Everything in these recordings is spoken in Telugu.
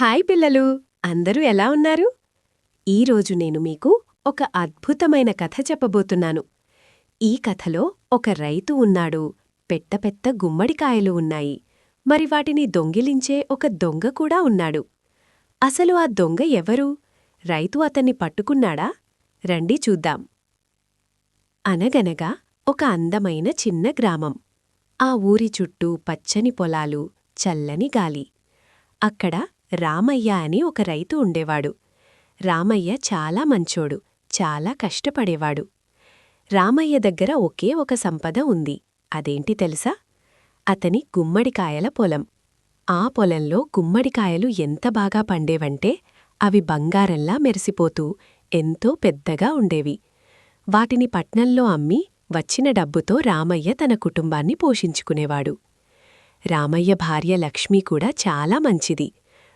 హాయ్ పిల్లలు! అందరూ ఎలా ఉన్నారు? ఈరోజు నేను మీకు ఒక అద్భుతమైన కథ చెప్పబోతున్నాను. ఈ కథలో ఒక రైతు ఉన్నాడు. పెద్ద పెద్ద గుమ్మడికాయలు ఉన్నాయి. మరి వాటిని దొంగిలించే ఒక దొంగ కూడా ఉన్నాడు. అసలు ఆ దొంగ ఎవరు? రైతు అతన్ని పట్టుకున్నాడా? రండి చూద్దాం. అనగనగా ఒక అందమైన చిన్న గ్రామం. ఆ ఊరి చుట్టూ పచ్చని పొలాలు చల్లని గాలి. అక్కడ రామయ్య అని ఒక రైతు ఉండేవాడు. రామయ్య చాలా మంచోడు చాలా కష్టపడేవాడు. రామయ్య దగ్గర ఒకే ఒక సంపద ఉంది అదేంటి తెలుసా? అతని గుమ్మడికాయల పొలం. ఆ పొలంలో గుమ్మడికాయలు ఎంత బాగా పండేవంటే అవి బంగారంలా మెరిసిపోతూ ఎంతో పెద్దగా ఉండేవి. వాటిని పట్నంలో అమ్మి వచ్చిన డబ్బుతో రామయ్య తన కుటుంబాన్ని పోషించుకునేవాడు. రామయ్య భార్య లక్ష్మీ కూడా చాలా మంచిది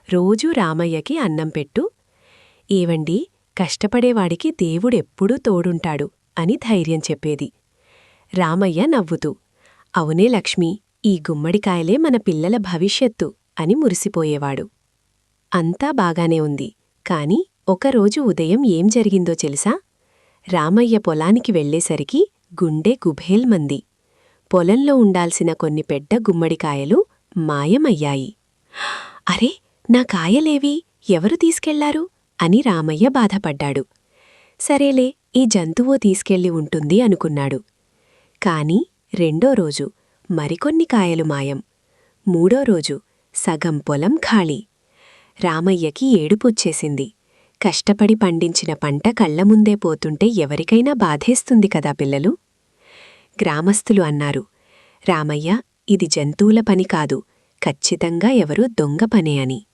రోజూ రామయ్యకి అన్నం పెట్టు. ఏవండి కష్టపడేవాడికి దేవుడెప్పుడూ తోడుంటాడు అని ధైర్యం చెప్పేది. రామయ్య నవ్వుతూ అవునే లక్ష్మి ఈ గుమ్మడికాయలే మన పిల్లల భవిష్యత్తు అని మురిసిపోయేవాడు. అంతా బాగానే ఉంది కాని ఒకరోజు ఉదయం ఏం జరిగిందో తెలుసా? రామయ్య పొలానికి వెళ్ళేసరికి గుండె గుభేల్మంది. పొలంలో ఉండాల్సిన కొన్ని పెద్ద గుమ్మడికాయలు మాయమయ్యాయి. అరే నా కాయలేవి ఎవరు తీసుకెళ్ళారు? అని రామయ్య బాధపడ్డాడు. సరేలే ఈ జంతువు తీసుకెళ్ళి ఉంటుంది అనుకున్నాడు. కాని రెండో రోజు మరికొన్ని కాయలు మాయం. మూడో రోజు సగం పొలం ఖాళీ. రామయ్యకి ఏడుపొచ్చేసింది కష్టపడి పండించిన పంట కళ్ళముందే పోతుంటే ఎవరికైనా బాధేస్తుంది కదా పిల్లలు? గ్రామస్తులు అన్నారు. రామయ్య ఇది జంతువుల పని కాదు ఖచ్చితంగా ఎవరూ దొంగ పనే అని.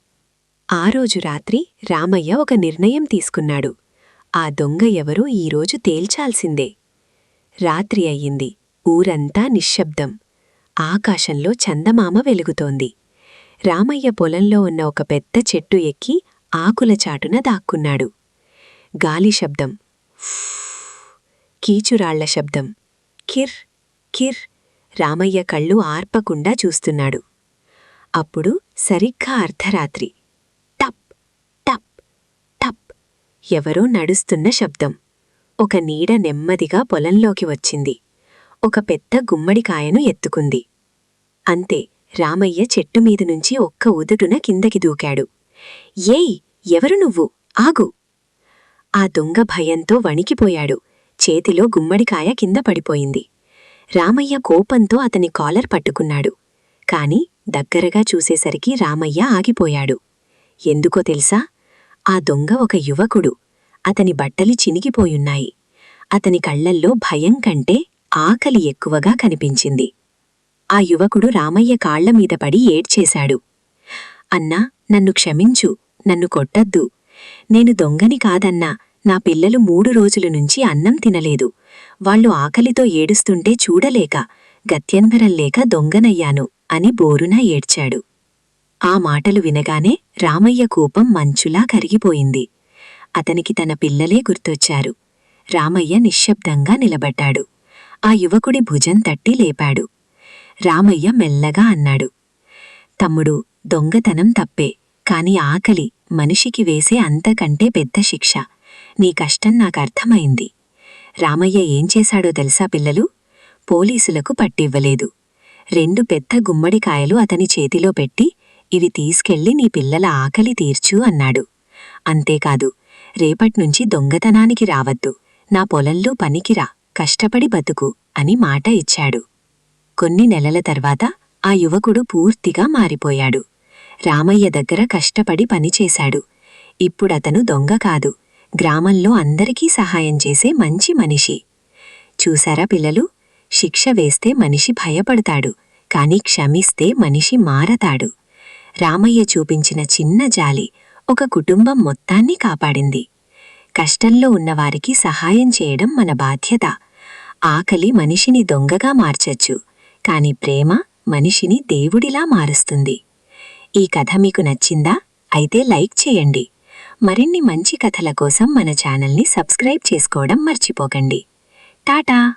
ఆ రోజు రాత్రి రామయ్య ఒక నిర్ణయం తీసుకున్నాడు. ఆ దొంగ ఎవరో ఈరోజు తేల్చాల్సిందే. రాత్రి అయ్యింది. ఊరంతా నిశ్శబ్దం. ఆకాశంలో చందమామ వెలుగుతోంది. రామయ్య పొలంలో ఉన్న ఒక పెద్ద చెట్టు ఎక్కి ఆకుల చాటున దాక్కున్నాడు. గాలి శబ్దం. కీచురాళ్ళ శబ్దం. కిర్ కిర్ రామయ్య కళ్ళు ఆర్పకుండా చూస్తున్నాడు. అప్పుడు సరిగ్గా అర్ధరాత్రి. ఎవరో నడుస్తున్న శబ్దం. ఒక నీడ నెమ్మదిగా పొలంలోకి వచ్చింది. ఒక పెద్ద గుమ్మడికాయను ఎత్తుకుంది. అంతే రామయ్య చెట్టు మీద నుంచి ఒక్క ఉదుటున కిందకి దూకాడు. ఏయ్ ఎవరు నువ్వు? ఆగు. ఆ దొంగ భయంతో వణికిపోయాడు. చేతిలో గుమ్మడికాయ కింద పడిపోయింది. రామయ్య కోపంతో అతని కాలర్ పట్టుకున్నాడు. కాని దగ్గరగా చూసేసరికి రామయ్య ఆగిపోయాడు. ఎందుకో తెలుసా? ఆ దొంగ ఒక యువకుడు. అతని బట్టలు చినిగిపోయున్నాయి. అతని కళ్ళల్లో భయం కంటే ఆకలి ఎక్కువగా కనిపించింది. ఆ యువకుడు రామయ్య కాళ్ళమీద పడి ఏడ్చేశాడు. అన్నా నన్ను క్షమించు నన్ను కొట్టద్దు. నేను దొంగని కాదన్నా. నా పిల్లలు మూడు రోజుల నుంచి అన్నం తినలేదు. వాళ్ళు ఆకలితో ఏడుస్తుంటే చూడలేక గత్యంతరం లేక దొంగనయ్యాను అని బోరున ఏడ్చాడు. ఆ మాటలు వినగానే రామయ్య కోపం మంచులా కరిగిపోయింది. అతనికి తన పిల్లలే గుర్తొచ్చారు. రామయ్య నిశ్శబ్దంగా నిలబడ్డాడు. ఆ యువకుడి భుజం తట్టి లేపాడు. రామయ్య మెల్లగా అన్నాడు. తమ్ముడు దొంగతనం తప్పే కాని ఆకలి మనిషికి వేసే అంతకంటే పెద్ద శిక్ష. నీ కష్టం నాకర్థమైంది రామయ్య ఏం చేశాడో తెలుసా పిల్లలు? పోలీసులకు పట్టివ్వలేదు. రెండు పెద్ద గుమ్మడికాయలు అతని చేతిలో పెట్టి ఇవి తీసుకెళ్ళి నీ పిల్లల ఆకలి తీర్చు అన్నాడు. అంతేకాదు రేపట్నుంచి దొంగతనానికి రావద్దు నా పొలంలో పనికిరా కష్టపడి బతుకు అని మాట ఇచ్చాడు. కొన్ని నెలల తర్వాత ఆ యువకుడు పూర్తిగా మారిపోయాడు. రామయ్య దగ్గర కష్టపడి పనిచేశాడు ఇప్పుడతను దొంగ కాదు గ్రామంలో అందరికీ సహాయం చేసే మంచి మనిషి. చూశారా పిల్లలు? శిక్ష వేస్తే మనిషి భయపడతాడు కాని క్షమిస్తే మనిషి మారతాడు. రామయ్య చూపించిన చిన్న జాలి ఒక కుటుంబం మొత్తాన్ని కాపాడింది. కష్టంలో ఉన్నవారికి సహాయం చేయడం మన బాధ్యత. ఆకలి మనిషిని దొంగగా మార్చచ్చు కాని ప్రేమ మనిషిని దేవుడిలా మారుస్తుంది. ఈ కథ మీకు నచ్చిందా? అయితే లైక్ చేయండి. మరిన్ని మంచి కథల కోసం మన ఛానల్ని సబ్స్క్రైబ్ చేసుకోవడం మర్చిపోకండి. టాటా!